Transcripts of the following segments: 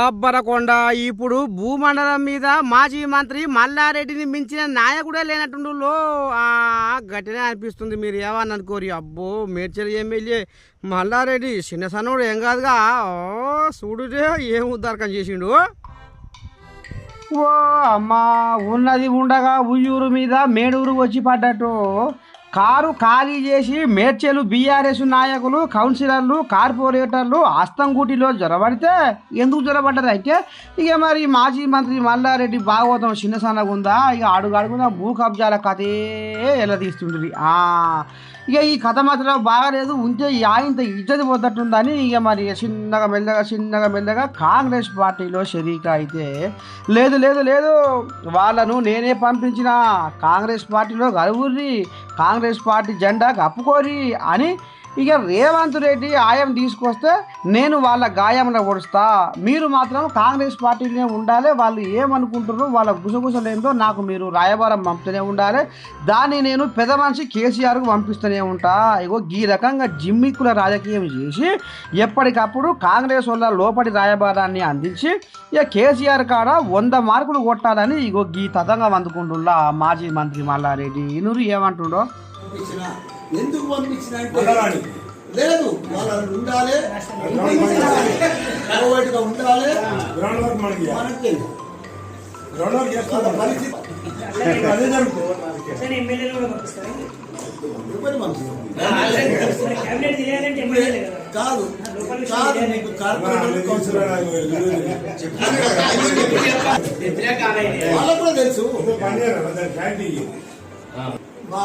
అబ్బరకొండ. ఇప్పుడు భూమండలం మీద మాజీ మంత్రి మల్లారెడ్డిని మించిన నాయకుడే లేనట్టుండు లో ఆ, గట్టినే అనిపిస్తుంది మీరు ఏమని అనుకోరి. అబ్బో మేడ్చల్ ఎమ్మెల్యే మల్లారెడ్డి చిన్న సన్నోడు ఏం కాదుగా? ఓ చూడురే ఏం ఉద్దారకం చేసిండు? ఓ అమ్మా ఉన్నది ఉండగా ఉయ్యూరు మీద మేడూరు వచ్చి పడ్డట్టు. కారు ఖాళీ చేసి మేడ్చెలు బీఆర్ఎస్ నాయకులు కౌన్సిలర్లు కార్పొరేటర్లు అస్తంగూటిలో జ్వరబడితే ఎందుకు జ్వరబడ్డారు అయితే? ఇక మరి మాజీ మంత్రి మల్లారెడ్డి భాగవతం చిన్నసన్నగా ఉందా ఇక అడుగు అడుగున భూ కబ్జాల కథే ఎలా తీస్తుంటుంది ఇక ఈ కథ మాత్రం బాగాలేదు. ఉంటే ఈ ఆయంత ఇజ్జతి పోతట్టుందని ఇక మరి చిన్నగా మెల్లగా చిన్నగా మెల్లగా కాంగ్రెస్ పార్టీలో షరీక అయితే లేదు లేదు లేదు వాళ్ళను నేనే పంపించిన. కాంగ్రెస్ పార్టీలో గలుగుర్రి కాంగ్రెస్ పార్టీ జెండా కప్పుకోరి అని ఇక రేవంత్ రెడ్డి ఆయం తీసుకొస్తే నేను వాళ్ళ గాయంలో ఓడుస్తా. మీరు మాత్రం కాంగ్రెస్ పార్టీలోనే ఉండాలి. వాళ్ళు ఏమనుకుంటారో వాళ్ళ గుసగుసలేందో నాకు మీరు రాయబారం పంపుతూనే ఉండాలి. దాన్ని నేను పెద్ద మనిషి కేసీఆర్కు పంపిస్తూనే ఉంటా. ఇగో ఈ రకంగా జిమ్మిక్కుల రాజకీయం చేసి ఎప్పటికప్పుడు కాంగ్రెస్ వల్ల లోపటి రాయబారాన్ని అందించి ఇక కేసీఆర్ కాడ వంద మార్కులు కొట్టాలని ఇగో గీ తతంగం అందుకుంటున్నా మాజీ మంత్రి మల్లారెడ్డి. ఇనురు ఏమంటుండో? ఎందుకు పంపించిన అంటే ఉండరాని. లేదు వాళ్ళు ఉండాలి. కోవైట్గా ఉండాలి. గ్రౌండ్ వర్క్ మనకి మనకి. తెలుసు. గ్రౌండ్ వర్క్ వాళ్ళ చేస్తాం పరిస్థితి. అదే జరుగుతుంది. కదా. కాదు నీకు వాళ్ళకు కూడా తెలుసు. మా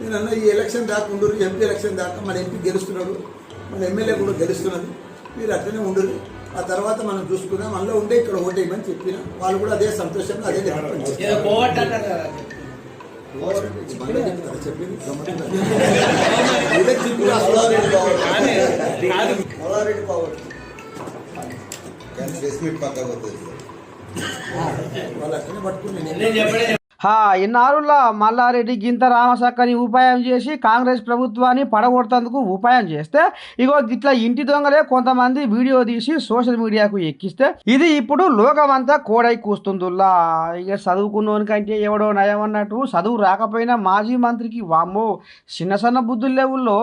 నేను అన్న ఈ ఎలక్షన్ దాకా ఉండరు ఎంపీ ఎలక్షన్ దాకా మన ఎంపీ గెలుస్తున్నాడు మన ఎమ్మెల్యే కూడా గెలుస్తున్నది. మీరు అట్లనే ఉండరు ఆ తర్వాత మనం చూసుకుందాం. అందులో ఉండే ఇక్కడ ఓటేయమని చెప్పిన వాళ్ళు కూడా అదే సంతోషంగా అదే? చెప్పింది వాళ్ళు అట్లనే పట్టుకుని ఇన్నారులా మల్లారెడ్డి గింత రామసక్కని ఉపాయం చేసి కాంగ్రెస్ ప్రభుత్వాన్ని పడగొడతందుకు ఉపాయం చేస్తే ఇగో ఇట్లా ఇంటి దొంగలే కొంతమంది వీడియో తీసి సోషల్ మీడియాకు ఎక్కిస్తే ఇది ఇప్పుడు లోకమంతా కోడై కూస్తుందిలా ఇక చదువుకున్నోనికంటే ఎవడో నయం అన్నట్టు చదువు రాకపోయినా మాజీ మంత్రికి వామ్మో చిన్న సన్న బుద్ధులు లేవుల్లో.